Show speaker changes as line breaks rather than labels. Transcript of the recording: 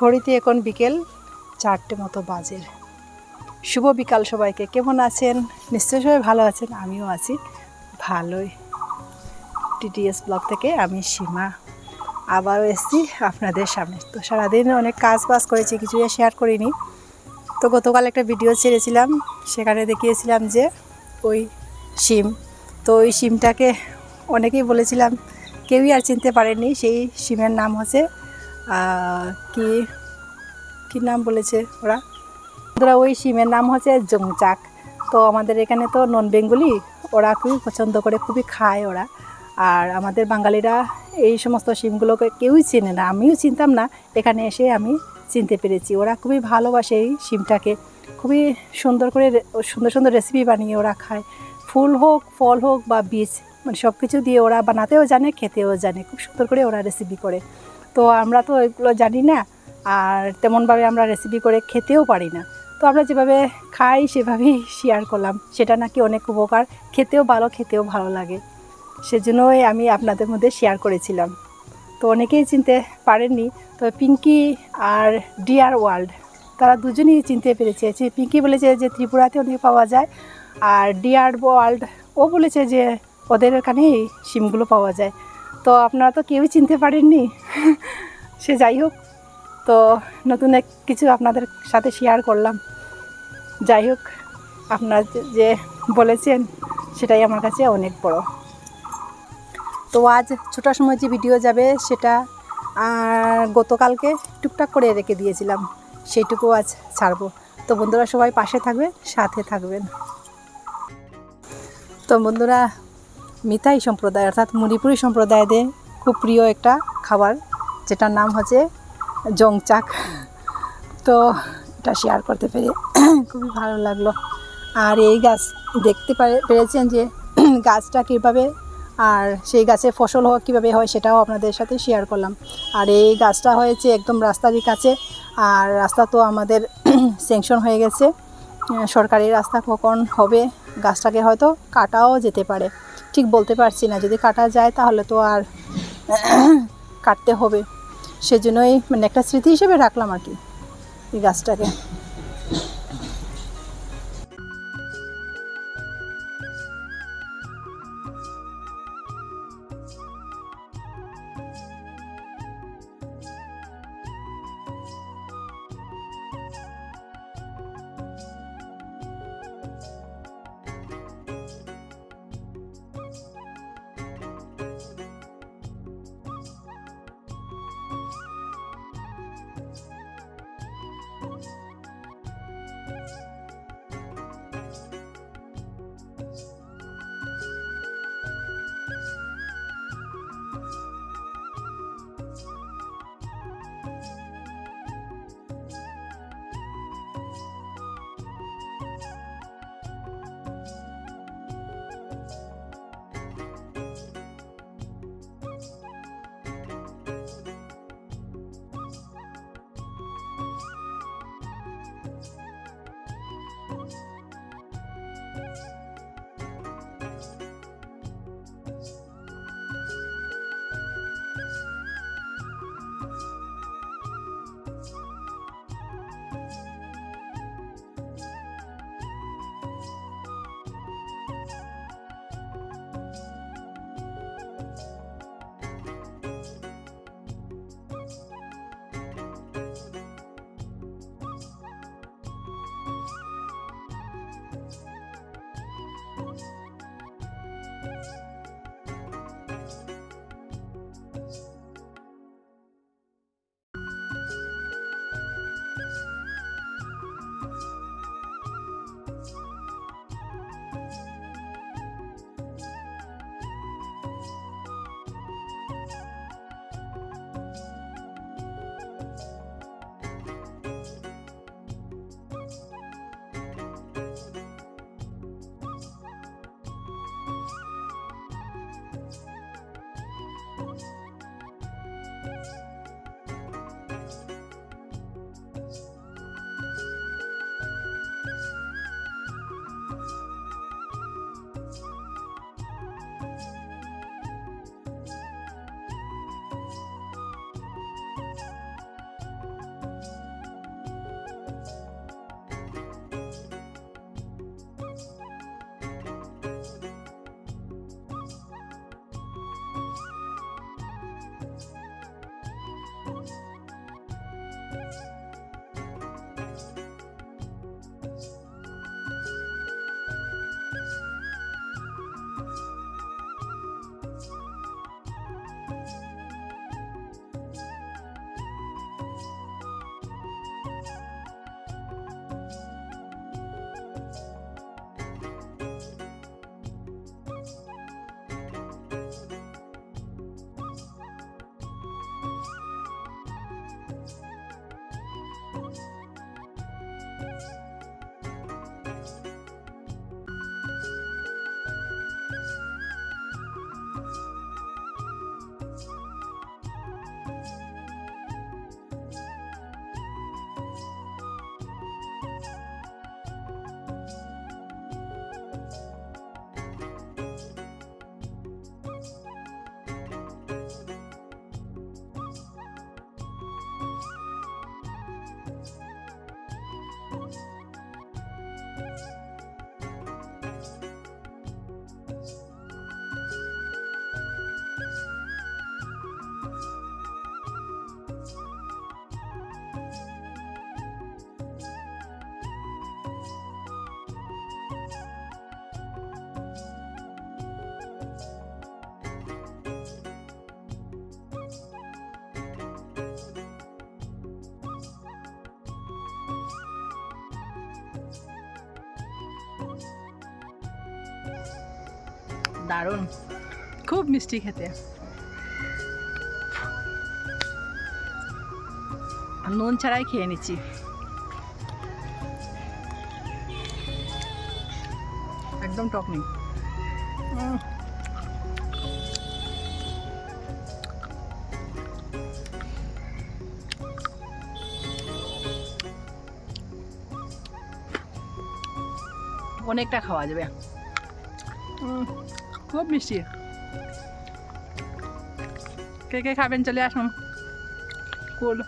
ঘড়িতে এখন বিকেল চারটে মতো বাজে। শুভ বিকাল সবাইকে। কেমন আছেন? নিশ্চয়ই সবাই ভালো আছেন, আমিও আছি। ভালোই। টিটিএস ব্লগ থেকে আমি সীমা। আবারও এসেছি আপনাদের সামনে। তো সারাদিন অনেক কাজ বাজ করেছি কিছু শেয়ার করিনি। তো গতকাল একটা ভিডিও ছেড়েছিলাম, সেখানে দেখিয়েছিলাম যে ওই সিম। তো ওই সিমটাকে অনেকেই বলেছিলাম, কেউই আর চিনতে পারেনি সেই সিমের নাম হচ্ছে কি কি নাম বলেছে ওরা? ওরা ওই সিমের নাম হচ্ছে জংচাক। তো আমাদের এখানে তো নন বেঙ্গলি, ওরা খুবই পছন্দ করে, খুবই খায় ওরা। আর আমাদের বাঙালিরা এই সমস্ত সিমগুলোকে কেউই চেনে না। আমিও চিনতাম না, এখানে এসে আমি চিনতে পেরেছি। ওরা খুবই ভালোবাসে এই সিমটাকে। খুবই সুন্দর করে সুন্দর সুন্দর রেসিপি বানিয়ে ওরা খায়। ফুল হোক, ফল হোক বা বীজ মানে সব কিছু দিয়ে ওরা বানাতেও জানে, খেতেও জানে। খুব সুন্দর করে ওরা রেসিপি করে। তো আমরা তো এগুলো জানি না আর তেমনভাবে আমরা রেসিপি করে খেতেও পারি না। তো আমরা যেভাবে খাই সেভাবেই শেয়ার করলাম। সেটা নাকি অনেক উপকার। খেতেও ভালো খেতেও ভালো লাগে। সেজন্যই আমি আপনাদের মধ্যে শেয়ার করেছিলাম। তো অনেকেই চিনতে পারেননি, তো পিঙ্কি আর ডিয়ার ওয়ার্ল্ড তারা দুজনেই চিনতে পেরেছে। পিঙ্কি বলেছে যে ত্রিপুরাতে অনেক পাওয়া যায় আর ডিয়ার ওয়ার্ল্ড ও বলেছে যে ওদের এখানেই সিমগুলো পাওয়া যায়। তো আপনারা তো কেউই চিনতে পারেননি। সে যাই হোক, তো নতুন এক কিছু আপনাদের সাথে শেয়ার করলাম। যাই হোক, আপনারা যে- বলেছেন, সেটাই আমার কাছে অনেক বড়। তো আজ ছোটার সময় যে ভিডিও যাবে, সেটা গতকালকে টুকটাক করে রেখে দিয়েছিলাম। সেইটুকু আজ ছাড়বো। তো বন্ধুরা সবাই পাশে থাকবে, সাথে থাকবেন। তো বন্ধুরা মিতাই সম্প্রদায়, অর্থাৎ মণিপুরি সম্প্রদায়দের খুব প্রিয় একটা খাবার, যেটার নাম হচ্ছে জংচাক। তো এটা শেয়ার করতে পেরে খুবই ভালো লাগল। আর এই গাছ দেখতে পারে- পেরেছেন যে গাছটা কীভাবে আর সেই গাছে ফসল হওয়া কীভাবে হয় সেটাও আপনাদের সাথে শেয়ার করলাম। আর এই গাছটা হয়েছে একদম রাস্তারই কাছে, আর রাস্তা তো আমাদের স্যাংশন হয়ে গেছে। সরকারি রাস্তা কখন হবে, গাছটাকে হয়তো কাটাও যেতে পারে। ঠিক বলতে পারছি না। যদি কাটা যায় তাহলে তো আর কাটতে হবে। সেজন্যই মানে একটা স্মৃতি হিসেবে রাখলাম আর কি এই গাছটাকে। দারুণ। খুব মিষ্টি খেতে। নুন ছাড়াই খেয়ে নিচ্ছি। একদম টক নেই। অনেকটা খাওয়া যাবে। খুব মিষ্টি কে কে খাবেন চলে আসুন কুল